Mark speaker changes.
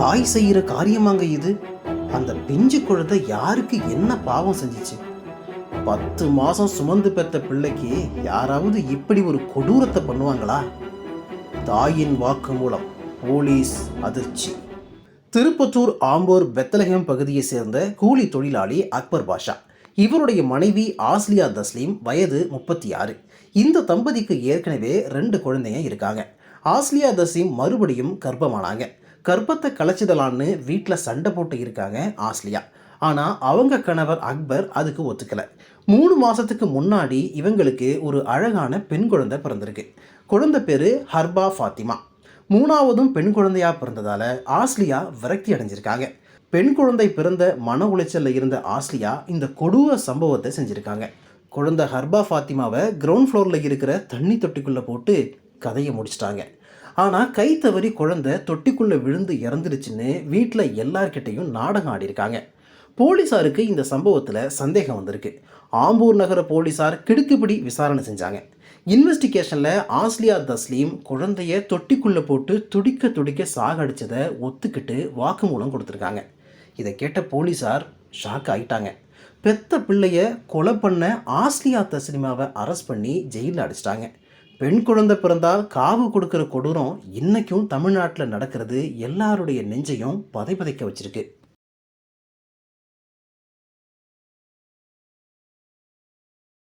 Speaker 1: தாய் செய்கிற காரியமாங்க இது. அந்த பிஞ்சு குழந்தை யாருக்கு என்ன பாவம் செஞ்சிச்சு? பத்து மாதம் சுமந்து பெற்ற பிள்ளைக்கு யாராவது இப்படி ஒரு கொடூரத்தை பண்ணுவாங்களா? தாயின் வாக்கு மூலம் போலீஸ் அதிர்ச்சி. திருப்பத்தூர் ஆம்பூர் பெத்தலகம் பகுதியை சேர்ந்த கூலி தொழிலாளி அக்பர் பாஷா. இவருடைய மனைவி ஆஸ்லியா தஸ்லீம் வயது முப்பத்தி ஆறு இந்த தம்பதிக்கு ஏற்கனவே ரெண்டு குழந்தைங்க இருக்காங்க. ஆஸ்லியா தஸ்லீம் மறுபடியும் கர்ப்பமானாங்க. கர்ப்பத்தை கலைச்சிடலான்னு வீட்டில் சண்டை போட்டு இருக்காங்க ஆஸ்லியா. ஆனால் அவங்க கணவர் அக்பர் அதுக்கு ஒத்துக்கலை. மூணு மாதத்துக்கு முன்னாடி இவங்களுக்கு ஒரு அழகான பெண் குழந்தை பிறந்திருக்கு. குழந்தை பேர் ஹர்பா ஃபாத்திமா. மூணாவதும் பெண் குழந்தையா பிறந்ததால் ஆஸ்லியா விரக்தி அடைஞ்சிருக்காங்க. பெண் குழந்தை பிறந்த மன உளைச்சலில் இருந்த ஆஸ்லியா இந்த கொடூர சம்பவத்தை செஞ்சுருக்காங்க. குழந்தை ஹர்பா ஃபாத்திமாவை கிரவுண்ட் ஃப்ளோரில் இருக்கிற தண்ணி தொட்டிக்குள்ளே போட்டு கதையை முடிச்சிட்டாங்க. ஆனால் கை தவறி குழந்தை தொட்டிக்குள்ளே விழுந்து இறந்துருச்சுன்னு வீட்டில் எல்லார்கிட்டையும் நாடகம் ஆடியிருக்காங்க. போலீஸாருக்கு இந்த சம்பவத்தில் சந்தேகம் வந்திருக்கு. ஆம்பூர் நகர போலீஸார் கிடுக்குப்பிடி விசாரணை செஞ்சாங்க. இன்வெஸ்டிகேஷனில் ஆஸ்லியா தஸ்லீம் குழந்தைய தொட்டிக்குள்ளே போட்டு துடிக்க துடிக்க சாகடிச்சதை ஒத்துக்கிட்டு வாக்குமூலம் கொடுத்துருக்காங்க. இதை கேட்ட போலீஸார் ஷாக் ஆயிட்டாங்க. பெத்த பிள்ளைய கொலை பண்ண ஆஸ்லியா தஸ்லிமாவை அரெஸ்ட் பண்ணி ஜெயிலில் அடிச்சிட்டாங்க. பெண் குழந்தை பிறந்தால் காவு கொடுக்குற கொடூரம் இன்றைக்கும் தமிழ்நாட்டில் நடக்கிறது எல்லாருடைய நெஞ்சையும் பதைபதைக்க வச்சிருக்கு.